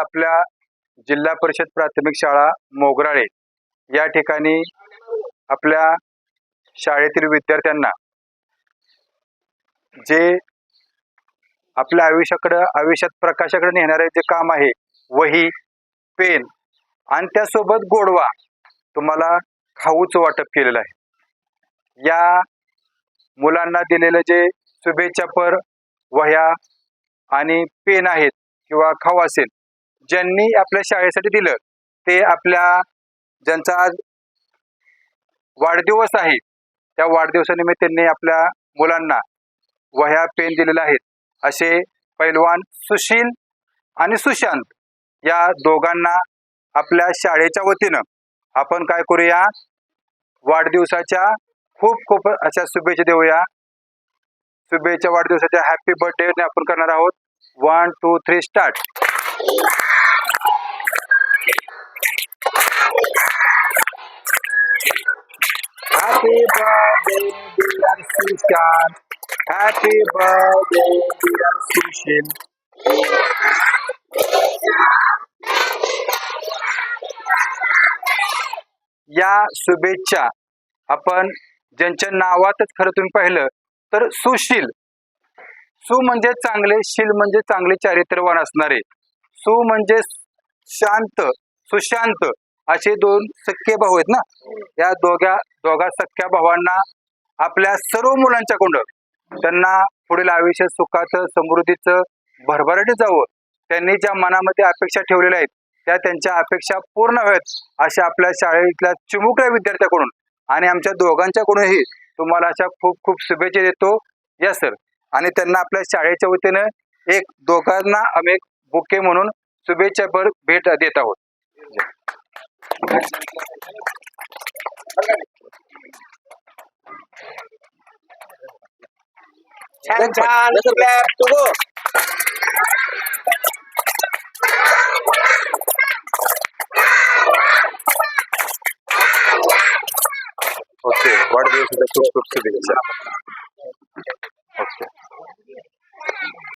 आपल्या जिल्हा परिषद प्राथमिक शाळा मोगराळे या ठिकाणी आपल्या शाळेतील विद्यार्थ्यांना जे आपल्या आयुष्याकडं आयुष्यात प्रकाशाकडे नेणारे जे काम आहे वही पेन आणि त्यासोबत गोडवा तुम्हाला खाऊच वाटप केलेलं आहे. या मुलांना दिलेलं जे शुभेच्छापर वह्या आणि पेन आहेत किंवा खाऊ असेल ज्यांनी आपल्या शाळेसाठी दिलं ते आपल्या ज्यांचा आज वाढदिवस आहे त्या वाढदिवसानिमित्त त्यांनी आपल्या मुलांना वह्या पेन दिलेल्या आहेत. असे पैलवान सुशील आणि सुशांत या दोघांना आपल्या शाळेच्या वतीनं आपण काय करूया? वाढदिवसाच्या खूप खूप अशा शुभेच्छा देऊया. शुभेच्छा वाढदिवसाच्या हॅपी बर्थडे आपण करणार आहोत. One two three start Happy birthday, dear Sushant Happy birthday, dear Sushin. या शुभेच्छा. आपण ज्यांच्या नावातच खरं तुम्ही पाहिलं तर सुशील. सु म्हणजे चांगले शील म्हणजे चांगले चारित्र्यवान असणारे. सु म्हणजे शांत सुशांत. असे दोन सख्खे भाऊ आहेत ना? या दोघ्या दोघा सख्ख्या भावांना आपल्या सर्व मुलांच्याकडून त्यांना पुढील आयुष्य सुखाचं समृद्धीचं भरभराटी जावं. त्यांनी ज्या मनामध्ये अपेक्षा ठेवलेल्या आहेत त्या त्यांच्या अपेक्षा पूर्ण व्हाव्यात अशा आपल्या शाळेतल्या चिमुकल्या विद्यार्थ्याकडून. आणि आमच्या दोघांच्याकडूनही तुम्हाला अशा खूप खूप शुभेच्छा देतो. या सर आणि त्यांना आपल्या शाळेच्या वतीनं एक दोघांना आम्ही एक बुके म्हणून शुभेच्छाभर भेट देत आहोत. Santan. Okay, what do you suggest to cook to this?